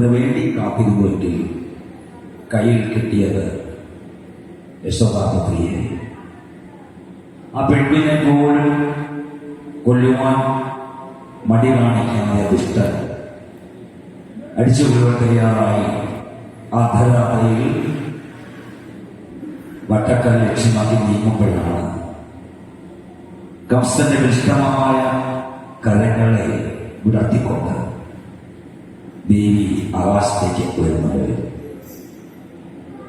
അതിനു വേണ്ടി കാത്തിരുന്നുവെങ്കിൽ കയ്യിൽ കിട്ടിയത് യശോദാപത്രിയെ ആ പെണ്ണിനെ പോലും കൊല്ലുവാൻ മടി കാണിക്കാതെ ദുഷ്ടൻ. അടിച്ചു കൊള്ളുവാൻ തയ്യാറായി. അർദ്ധരാത്രിയിൽ വട്ടക്കൽ ലക്ഷ്യമാക്കി നീങ്ങുമ്പോഴാണ് കംസന്റെ വിഷ്ടമായ കരങ്ങളെ വിടർത്തിക്കൊണ്ട് ദേവി ആകാശത്തേക്ക് ഉയർന്നത്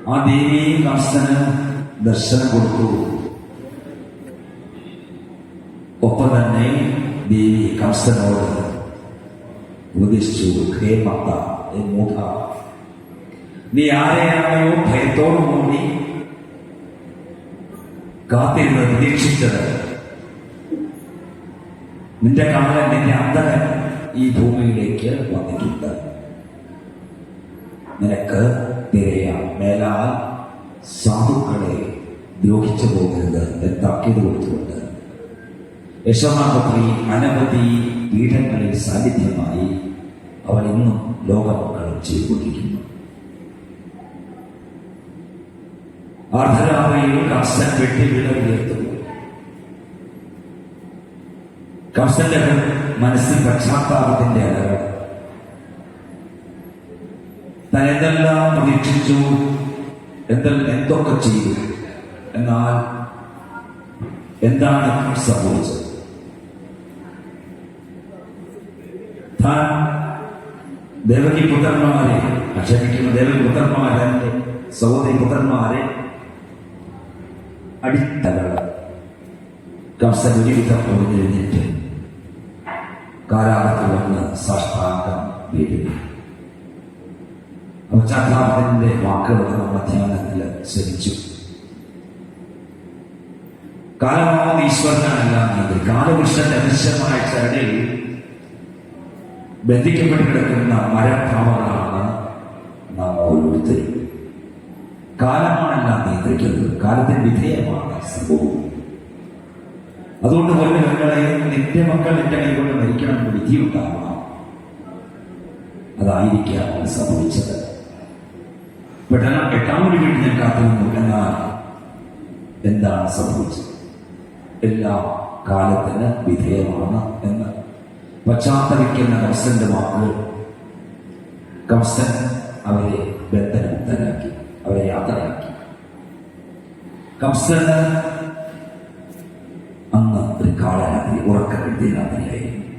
ആ ദേവി കംസന് ദർശനം കൊടുത്തു ഒപ്പം തന്നെ ദേവി കംസനോട് ഉപദേശിച്ചു ഹേ മത്ത ഹേ മൂഢ നീ ആരെയാണോ ഭയത്തോടുകൂടി കാത്തിരുന്ന് നിരീക്ഷിച്ചത് നിന്റെ കള്ളൻ നിന്റെ അന്തകൻ ഈ ഭൂമിയിലേക്ക് വന്നിട്ടുണ്ട് നിനക്ക് തിരയാം. മേലാൽ സാധുക്കളെ ദ്രോഹിച്ചു പോകരുത് എന്ന് താക്കീത് കൊടുത്തുകൊണ്ട് യശോമാപത്രി അനവധി പീഠങ്ങളിൽ സാന്നിധ്യമായി അവൾ ഇന്നും ലോകമക്കളും ചെയ്തുകൊണ്ടിരിക്കുന്നു. അർദ്ധരാമയിൽ കംസൻ വെട്ടി വിളവിലെത്തുന്നു കംസന്റെ മനസ്സിൽ പശ്ചാത്താപത്തിന്റെ അലകൾ താൻ എന്തെല്ലാം പ്രതീക്ഷിച്ചു. എന്തെല്ലാം എന്തൊക്കെ ചെയ്തു? എന്നാൽ എന്താണ് സംഭവിച്ചത്? താൻ ദേവകി പുത്രന്മാരെ ക്ഷമിക്കുന്ന ദേവകി പുത്രന്മാരെ സഹോദരി പുത്രന്മാരെ അടിത്തകള കംസൻ ഒരുവിധം എഴുന്നേറ്റ് കാരാളത്തിൽ വന്ന് സാഷ്ടാംഗം വീഴുക പശ്ചാത്താപത്തിന്റെ വാക്കുകളൊക്കെ നമ്മൾ ധ്യാനത്തിൽ ശ്രമിച്ചു. കാലമാവും ഈശ്വരനാണെല്ലാം നീതി കാലകൃഷ്ണന്റെ അദൃശ്യമായ ചരടിൽ ബന്ധിക്കപ്പെട്ട് കിടക്കുന്ന മരഭാവങ്ങളാണ് നാം ഓരോരുത്തരും. കാലമാണെല്ലാം നിയന്ത്രിക്കുന്നത്. കാലത്തിന് വിധേയമാണ് സംഭവം അതുകൊണ്ട് പോലെ മക്കളെ നിന്റെ മക്കൾ നിന്റെ കൈകൊണ്ട് മരിക്കണമെന്ന് വിധിയുണ്ടാവണം. അതായിരിക്കാം സംഭവിച്ചത്. പെട്ടെന്ന് എട്ടാമൊരു വേണ്ടി ഞാൻ കാത്തിരുന്നു. എന്നാൽ എന്താണ് സംഭവിച്ചത്? എല്ലാ കാലത്തിന് വിധേയമാണ് എന്ന് പശ്ചാത്തലിക്കുന്ന കംസന്റെ വാക്കുകൾ കംസൻ അവരെ ബന്ധനമുക്തനാക്കി അവരെ യാത്രയാക്കി. കംസന് അന്ന് ഒരു കാളരാത്രി കിട്ടിയ രാത്രിയായിരുന്നു.